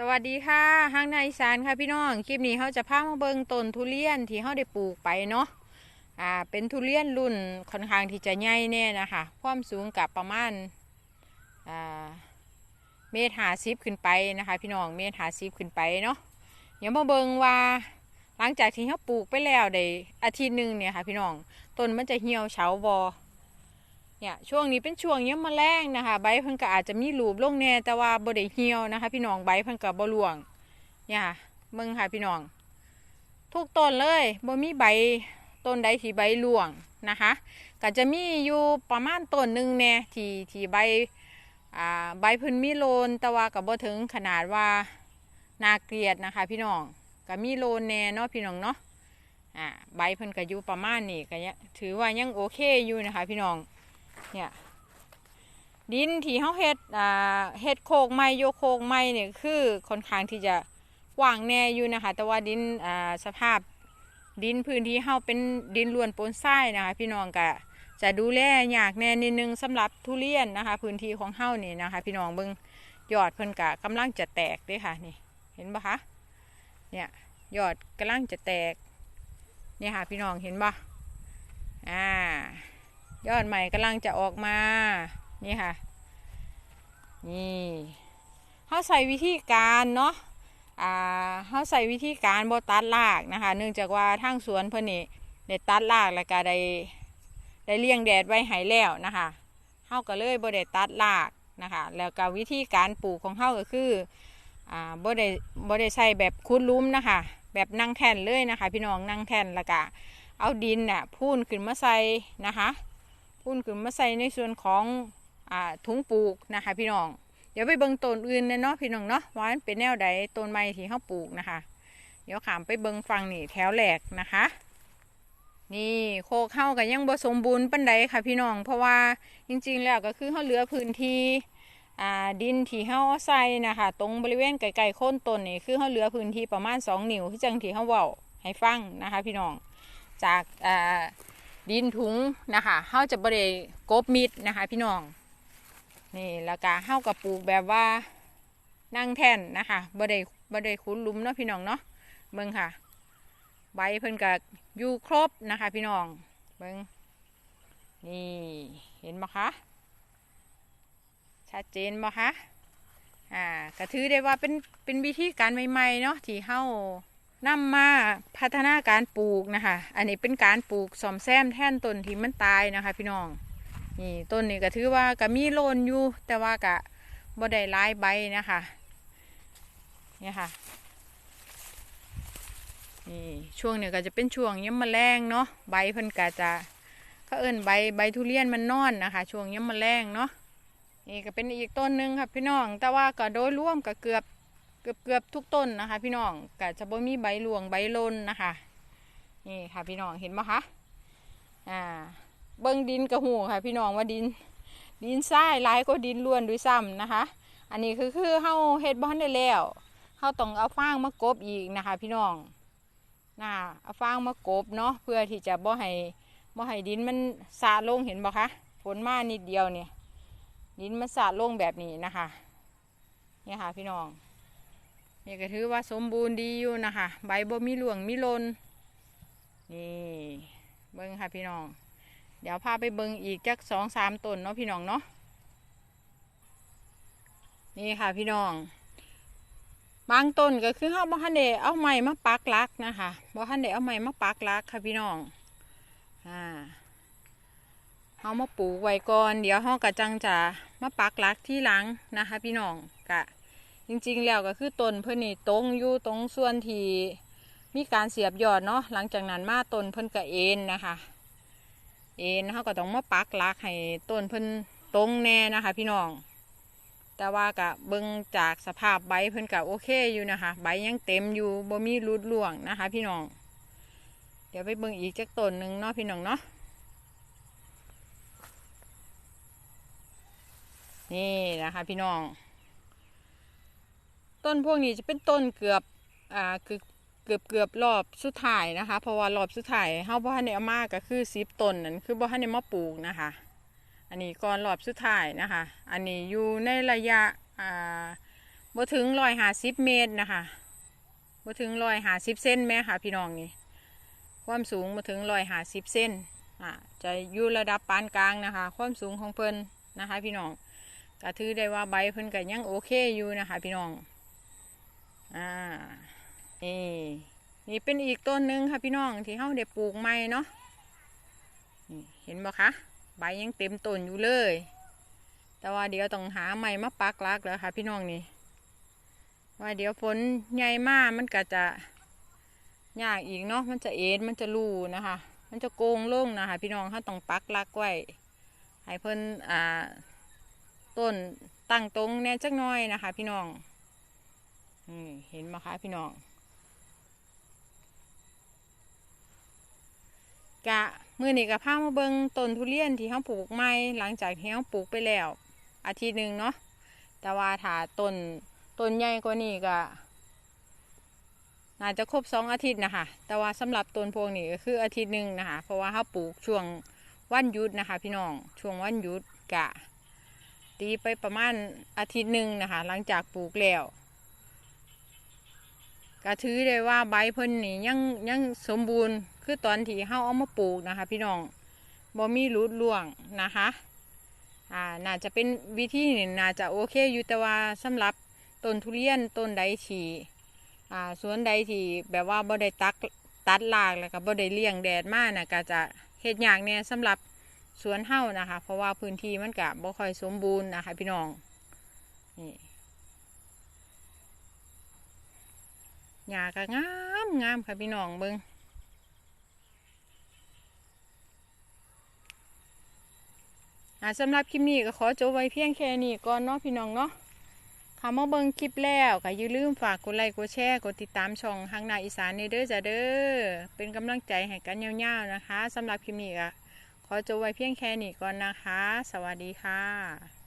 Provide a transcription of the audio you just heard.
สวัสดีค่ะห้างในอีสานค่ะพี่น้อง คลิปนี้เขาจะพามาเบิงต้นทุเรียนที่เขาได้ปลูกไปเนาะ อ่า เป็นทุเรียนรุ่นค่อนข้างที่จะใหญ่แน่นะคะ ความสูงกับประมาณ อ่า เมตรหาสิบขึ้นไปนะคะ พี่น้อง เมตรหาสิบขึ้นไปเนาะ เดี๋ยวมาเบิงว่า หลังจากที่เขาปลูกไปแล้วได้อาทิตย์หนึ่งเนี่ยค่ะ พี่น้อง ต้นมันจะเหี่ยวเฉาบอ เนี่ยช่วงนี้เป็นช่วงยังมาแรงนะคะ ใบเพิ่นก็อาจจะมีหลูบลงแน่แต่ว่าบ่ได้เหี่ยวนะคะ พี่น้องใบเพิ่นก็บ่ร่วง เนี่ยค่ะมึงค่ะพี่น้อง ทุกต้นเลยบ่มีใบต้นใดที่ใบร่วงนะคะก็จะมีอยู่ประมาณต้นหนึ่งแน่ที่ที่ใบอ่าใบพิ่นมีโลนแต่ว่าก็บ่ถึงขนาดว่านาเกลียดนะคะ พี่น้องก็มีโลนแน่เนาะพี่น้องเนาะอ่าใบเพิ่นก็อยู่ประมาณนี้ก็ยังถือว่ายังโอเคอยู่นะคะ พี่น้อง เนี่ยดินที่เขาเฮ็ดอ่าเฮ็ดโคกไม้โยโคกไม้เนี่ยคือค่อนข้างที่จะกว้างแน่อยู่นะคะ แต่ว่าดินอ่าสภาพดินพื้นที่เฮาเป็นดินล้วนปนทรายนะคะพี่น้องก็จะดูแลยากแน่นิดนึงสำหรับทุเรียนนะคะ พื้นที่ของเฮานี่นะคะ พี่น้องเบิ่งยอดเพิ่นกะกำลังจะแตกด้วยค่ะนี่เห็นปะคะเนี่ยยอดกำลังจะแตกเนี่ยค่ะพี่น้องเห็นปะอ่า ยอดใหม่กำลังจะออกมา นี่ค่ะ นี่เขาใส่วิธีการเนาะอ่าเขาใส่วิธีการบตัดรากนะคะ เนื่องจากว่าทางสวนเพื่อนนี่ได้ตัดรากแล้วก็ได้ได้เลี้ยงแดดไว้หายแล้วนะคะเขาก็เลยบ่ได้ตัดรากนะคะ แล้วก็วิธีการปลูกของเขาก็คืออ่าบ่ได้บ่ได้ใส่แบบคุดลุ้มนะคะ แบบนั่งแท่นเลยนะคะ พี่น้องนั่งแท่นแล้วก็เอาดินน่ะพูนขึ้นมาใส่นะคะ พุ่นขึ้นมาใส่ในส่วนของอ่าถุงปลูกนะคะพี่น้อง เดี๋ยวไปเบิ่งต้นอื่นเนาะพี่น้องเนาะว่ามันเป็นแนวใดต้นไม้ที่เขาปลูกนะคะ เดี๋ยวขามไปเบิ่งฟังนี่แถวแหลกนะคะ นี่โคเข้ากับยังบ่สมบูรณ์ปันใดค่ะพี่น้อง เพราะว่าจริงๆแล้วก็คือเขาเหลือพื้นที่อ่าดินที่เขาใส่นะคะ ตรงบริเวณไกลๆโค่นต้นนี่คือเขาเหลือพื้นที่ประมาณ 2 นิ้วที่จังที่เขาเว้าให้ฟังนะคะ พี่น้องจากอ่า ดินถุงนะคะเฮาจะบริกบมิดนะคะ พี่น้องนี่แล้วก็เฮากับปลูกแบบว่านั่งแท่นนะคะบริบริขุดหลุมเนาะพี่น้องเนาะเบิ่งค่ะ ใบเพิ่นกับอยู่ครบนะคะ พี่น้องเบิ่งนี่เห็นไหมคะชัดเจนไหมคะอ่าก็ถือได้ว่าเป็นเป็นวิธีการใหม่ๆเนาะที่เฮา นำมาพัฒนาการปลูกนะคะ อันนี้เป็นการปลูกสอมแซมแท่นต้นที่มันตายนะคะ พี่น้อง นี่ต้นนี้ก็ถือว่าก็มีโลนอยู่ แต่ว่าก็บ่ได้หลายใบนะคะนี่ค่ะ นี่ช่วงนี้ก็จะเป็นช่วงย้ำมะแรงเนาะ ใบเพิ่นก็จะก็เอิ้นใบใบทุเรียนมันนอนนะคะ ช่วงย้ำมะแรงเนาะ นี่ก็เป็นอีกต้นหนึ่งค่ะพี่น้อง แต่ว่าก็โดยรวมก็เกือบ กือบเกือบทุกต้นนะคะ พี่น้องก็จะบ่มีใบหลวงใบลนนะคะนี่ค่ะพี่น้องเห็นไหมคะอ่าเบิ้งดินกระหูค่ะ พี่น้องว่าดิน ดินทรายหลายก็ดินล้วนด้วยซ้ำนะคะ อันนี้คือคือเฮาเฮ็ดบ้านได้แล้วเฮาต้องเอาฟางมากบอีกนะคะ พี่น้องน่าเอาฟางมากบเนาะเพื่อที่จะบ่ให้บ่ให้ดินมันสาลงเห็นบ่คะฝนมานิดเดียวเนี่ยดินมันสาลงแบบนี้นะคะเนี่ยค่ะพี่น้อง นี่ก็ถือว่าสมบูรณ์ดีอยู่นะคะ ใบบ่มีหลวงมีลน นี่เบิ้งค่ะพี่น้อง เดี๋ยวพาไปเบิ้งอีกจักสองสามต้นเนาะพี่น้องเนาะ นี่ค่ะพี่น้อง บางต้นก็คือเขาบ่ทันเดเอาไม้มาปักลักนะคะบ่ทันเดเอาไม้มาปักลักค่ะพี่น้อง อ่าเขามาปลูกไว้ก่อน เดี๋ยวเขากระจังจะมาปักลักที่หลังนะคะ พี่น้องกะ จริงๆแล้วก็คือต้นเพิ่นนี่ตรงอยู่ตรงส่วนที่มีการเสียบยอดเนาะหลังจากนั้นมาต้นเพิ่นก็เอ็นนะคะ เอ็นเขาก็ต้องมาปักหลักให้ต้นเพิ่นตรงแน่นะคะ พี่น้อง แต่ว่ากะเบิ่งจากสภาพใบเพิ่นก็โอเคอยู่นะคะ ใบยังเต็มอยู่บ่มีรุดร่วงนะคะ พี่น้อง เดี๋ยวไปเบิ่งอีกจักต้นหนึ่งเนาะพี่น้องเนาะนี่นะคะ พี่น้อง ต้นพวกนี้จะเป็นต้นเกือบอ่าคือเกือบเกือบรอบสุดท้ายนะคะ เพราะว่ารอบสุดท้ายเฮาบ่ทันได้เอามาก็คือสิบต้นนั่นคือบ่ทันได้มาปลูกนะคะ อันนี้ก่อนรอบสุดท้ายนะคะ อันนี้อยู่ในระยะอ่าบ่ถึงร้อยหาสิบเมตรนะคะบ่ถึงร้อยหาสิบเส้นแม่ค่ะ พี่น้องนี่ความสูงมาถึงร้อยหาสิบเส้นอ่าจะอยู่ระดับปานกลางนะคะ ความสูงของเพิ่นนะคะ พี่น้องก็ถือได้ว่าใบเพิ่นก็ยังโอเคอยู่นะคะ พี่น้อง อ่านี่นี่เป็นอีกต้นหนึ่งค่ะพี่น้องที่เฮาได้ปลูกใหม่เนาะเห็นบ่คะใบยังเต็มต้นอยู่เลย แต่ว่าเดี๋ยวต้องหาใหม่มาปักลักแล้วค่ะ พี่น้องนี่ว่าเดี๋ยวฝนใหญ่มากมันก็จะยากอีกเนาะมันจะเอ็นมันจะรูนะคะ มันจะโกงลงนะคะ พี่น้องเขาต้องปักลักไว้ให้เพิ่นอ่าต้นตั้งตรงแน่จักหน้อยนะคะ พี่น้อง เห็นไหมคะพี่น้อง กะเมื่อนี้กะพามาเบิงต้นทุเรียนที่เขาปลูกใหม่หลังจากที่เขาปลูกไปแล้ว อาทิตย์หนึ่งเนาะแต่ว่าถ้าต้นต้นใหญ่กว่านี้ก็น่าจะครบสองอาทิตย์นะคะ แต่ว่าสำหรับต้นพวงนี้ก็คืออาทิตย์หนึ่งนะคะ เพราะว่าเขาปลูกช่วงวันหยุดนะคะ พี่น้องช่วงวันหยุดกะ ตีไปประมาณอาทิตย์หนึ่งนะคะ หลังจากปลูกแล้ว ก็ถือได้ว่าใบเพิ่นนี่ยังยังสมบูรณ์คือตอนที่เขาเอามาปลูกนะคะ พี่น้องบ่มีรูดล่วงนะคะอ่าน่าจะเป็นวิธีนี่น่าจะโอเคอยู่แต่ว่าสำหรับต้นทุเรียนต้นใดที่อ่าสวนใดที่แบบว่าบ่ได้ตักตัดรากแล้วก็บ่ได้เลี้ยงแดดมากนะก็จะเฮ็ดยากเนี่ยสำหรับสวนเฮานะคะ เพราะว่าพื้นที่มันก็บ่ค่อยสมบูรณ์นะคะ พี่น้องนี่ หญ้าก็งามงามค่ะพี่น้องเบิงอ่าสำหรับคลิปนี้ก็ขอจบไว้เพียงแค่นี้ก่อนเนาะพี่น้องเนาะคำว่าเบิ่งคลิปแล้วก็อย่าลืมฝากกดไลค์กดแชร์กดติดตามช่องทางนาอีสานในเด้อจ้าเด้อเป็นกำลังใจให้กันยาวๆนะคะสำหรับคลิปนี้ก็ขอจบไว้เพียงแค่นี้ก่อนนะคะ สวัสดีค่ะ